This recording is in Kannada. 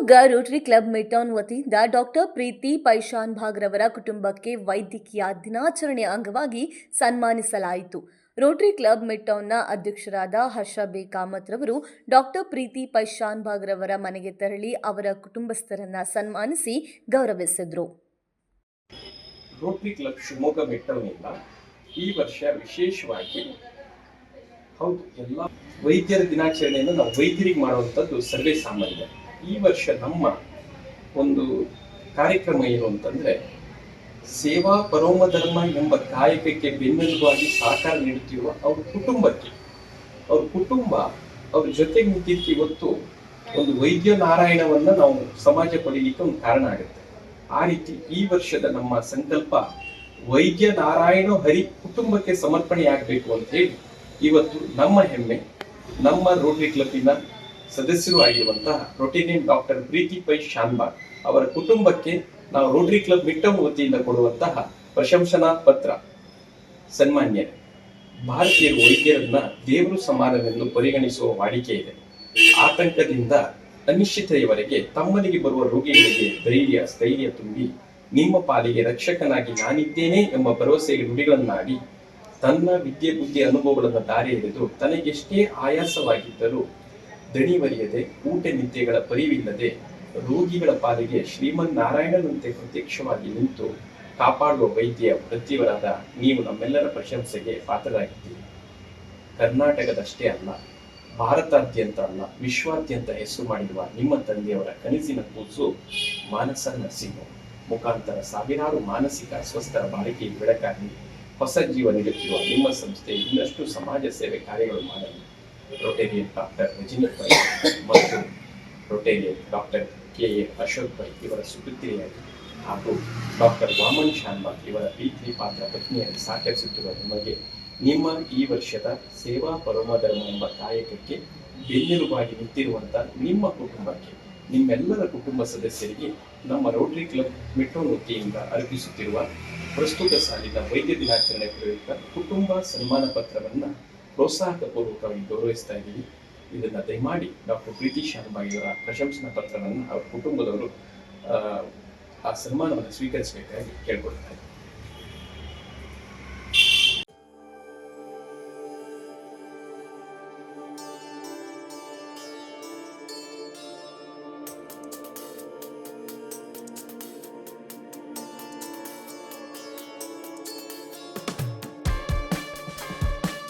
ಶಿವಮೊಗ್ಗ ರೋಟರಿ ಕ್ಲಬ್ ಮಿಟೌನ್ ವತಿಯಿಂದ ಡಾಕ್ಟರ್ ಪ್ರೀತಿ ಪೈಶಾನ್ ಭಾಗ್ರವರ ಕುಟುಂಬಕ್ಕೆ ವೈದ್ಯಕೀಯ ದಿನಾಚರಣೆ ಅಂಗವಾಗಿ ಸನ್ಮಾನಿಸಲಾಯಿತು. ರೋಟರಿ ಕ್ಲಬ್ ಮಿಟೌನ್ನ ಅಧ್ಯಕ್ಷರಾದ ಹರ್ಷ ಬಿ. ಕಾಮತ್ ರವರು ಡಾಕ್ಟರ್ ಪ್ರೀತಿ ಪೈಶಾನ್ ಭಾಗ್ರವರ ಮನೆಗೆ ತೆರಳಿ ಅವರ ಕುಟುಂಬಸ್ಥರನ್ನ ಸನ್ಮಾನಿಸಿ ಗೌರವಿಸಿದ್ರು. ರೋಟರಿ ಕ್ಲಬ್ ಶಿವಮೊಗ್ಗ ಮಿಟೌನಿಂದ ಈ ವರ್ಷ ವಿಶೇಷವಾಗಿ ಹೌದು, ಎಲ್ಲ ವೈದ್ಯರ ದಿನಾಚರಣೆಯನ್ನು ನಾವು ವೈದ್ಯರಿಗೆ ಮಾಡುವಂಥದ್ದು ಸರ್ವೇ ಸಾಮಾನ್ಯ. ಈ ವರ್ಷ ನಮ್ಮ ಒಂದು ಕಾರ್ಯಕ್ರಮ ಏನು ಅಂತಂದ್ರೆ ಸೇವಾ ಪರೋಮ ಧರ್ಮ ಎಂಬ ಕಾಯಕಕ್ಕೆ ಬೆನ್ನೆಲುಬಾಗಿ ಸಹಕಾರ ನೀಡುತ್ತಿರುವ ಅವ್ರ ಕುಟುಂಬಕ್ಕೆ, ಅವ್ರ ಕುಟುಂಬ ಅವ್ರ ಜೊತೆಗೆ ನಿಂತಿದ್ದು ಇವತ್ತು ಒಂದು ವೈದ್ಯ ನಾರಾಯಣವನ್ನ ನಾವು ಸಮಾಜ ಪಡೀಲಿಕ್ಕೆ ಒಂದು ಕಾರಣ ಆಗುತ್ತೆ. ಆ ರೀತಿ ಈ ವರ್ಷದ ನಮ್ಮ ಸಂಕಲ್ಪ ವೈದ್ಯ ನಾರಾಯಣ ಹರಿ ಕುಟುಂಬಕ್ಕೆ ಸಮರ್ಪಣೆ ಆಗಬೇಕು ಅಂತ ಹೇಳಿ ಇವತ್ತು ನಮ್ಮ ಹೆಮ್ಮೆ, ನಮ್ಮ ರೋಟರಿ ಕ್ಲಬ್ಬಿನ ಸದಸ್ಯರು ಆಗಿರುವಂತಹ ರೊಟೇರಿಯನ್ ಡಾಕ್ಟರ್ ಪ್ರೀತಿ ಪೈ ಶಾನ್ಬಾಗ್ ಅವರ ಕುಟುಂಬಕ್ಕೆ ನಾವು ರೋಟರಿ ಕ್ಲಬ್ ಮಿಟ್ಟಮ್ ವತಿಯಿಂದ ಕೊಡುವಂತಹ ಪ್ರಶಂಸನಾ ಪತ್ರ. ಸನ್ಮಾನ್ಯ, ಭಾರತೀಯ ವೈದ್ಯರನ್ನ ದೇವರು ಸಮಾನವೆಂದು ಪರಿಗಣಿಸುವ ವಾಡಿಕೆ ಇದೆ. ಆತಂಕದಿಂದ ಅನಿಶ್ಚಿತೆಯವರೆಗೆ ತಮ್ಮನಿಗೆ ಬರುವ ರೋಗಿಗಳಿಗೆ ಧೈರ್ಯ, ಸ್ಥೈರ್ಯ ತುಂಬಿ ನಿಮ್ಮ ಪಾಲಿಗೆ ರಕ್ಷಕನಾಗಿ ನಾನಿದ್ದೇನೆ ಎಂಬ ಭರವಸೆಗೆ ನುಡಿಗಳನ್ನಾಡಿ ತನ್ನ ವಿದ್ಯೆ ಬುದ್ಧಿ ಅನುಭವಗಳನ್ನು ದಾರಿ ಹಿಡಿದು ತನಗೆಷ್ಟೇ ಆಯಾಸವಾಗಿದ್ದರೂ ದಣಿವರಿಯದೆ ಊಟ ನಿದ್ದೆಗಳ ಪರಿವಿಲ್ಲದೆ, ರೋಗಿಗಳ ಪಾಲಿಗೆ ಶ್ರೀಮನ್ ನಾರಾಯಣನಂತೆ ಪ್ರತ್ಯಕ್ಷವಾಗಿ ನಿಂತು ಕಾಪಾಡುವ ವೈದ್ಯ ವೃತ್ತಿವರಾದ ನೀವು ನಮ್ಮೆಲ್ಲರ ಪ್ರಶಂಸೆಗೆ ಪಾತ್ರರಾಗಿದ್ದೀರಿ. ಕರ್ನಾಟಕದಷ್ಟೇ ಅಲ್ಲ, ಭಾರತಾದ್ಯಂತ ಅಲ್ಲ, ವಿಶ್ವಾದ್ಯಂತ ಹೆಸರು ಮಾಡಿರುವ ನಿಮ್ಮ ತಂದೆಯವರ ಕನಸಿನ ಕೂಸು ಮಾನಸ ನರಸಿಂಹ ಮುಖಾಂತರ ಸಾವಿರಾರು ಮಾನಸಿಕ ಅಸ್ವಸ್ಥರ ಬಾಳಿಕೆ ಬೆಳಕಾಗಿ ಹೊಸ ಜೀವ ನೀಡುತ್ತಿರುವ ನಿಮ್ಮ ಸಂಸ್ಥೆ ಇನ್ನಷ್ಟು ಸಮಾಜ ಸೇವೆ ಕಾರ್ಯಗಳು ಮಾಡಲು. ರೊಟೇರಿಯನ್ ಡಾಕ್ಟರ್ ರಜನಿ ಪೈ ಮತ್ತು Rotarian doctor K A Ashok Pai ಇವರ ಸುಪುತ್ರಿಯಾಗಿ ಹಾಗೂ ಡಾಕ್ಟರ್ ವಾಮನ್ ಶಾನ್ಬಾಗ್ ಇವರ ಪ್ರೀತಿ ಪಾತ್ರ ಪತ್ನಿಯಾಗಿ ಸಾಕರಿಸುತ್ತಿರುವ ನಿಮಗೆ ನಿಮ್ಮ ಈ ವರ್ಷದ ಸೇವಾ ಪರಮಧರ್ಮ ಎಂಬ ಕಾಯಕಕ್ಕೆ ಬೆನ್ನೆಲುಬಾಗಿ ನಿಂತಿರುವಂತ ನಿಮ್ಮ ಕುಟುಂಬಕ್ಕೆ ನಿಮ್ಮೆಲ್ಲರ ಕುಟುಂಬ ಸದಸ್ಯರಿಗೆ ನಮ್ಮ ರೋಟರಿ ಕ್ಲಬ್ ಮೆಟ್ರೋ ವತಿಯಿಂದ ಅರ್ಪಿಸುತ್ತಿರುವ ಪ್ರಸ್ತುತ ಸಾಲಿನ ವೈದ್ಯ ದಿನಾಚರಣೆ ಪ್ರಯುಕ್ತ ಕುಟುಂಬ ಸನ್ಮಾನ ಪತ್ರವನ್ನ ಪ್ರೋತ್ಸಾಹಕಪೂರ್ವಕವಾಗಿ ಗೌರವಿಸ್ತಾ ಇದ್ದೀವಿ. ಇದನ್ನ ದಯಮಾಡಿ ಡಾಕ್ಟರ್ ಪ್ರೀತಿ ಶಾನಬಾಗಿ ಅವರ ಪ್ರಶಂಸನಾ ಪತ್ರವನ್ನು ಅವರ ಕುಟುಂಬದವರು ಆ, ಸನ್ಮಾನವನ್ನು ಸ್ವೀಕರಿಸಬೇಕಾಗಿ ಕೇಳ್ಕೊಳ್ತಾರೆ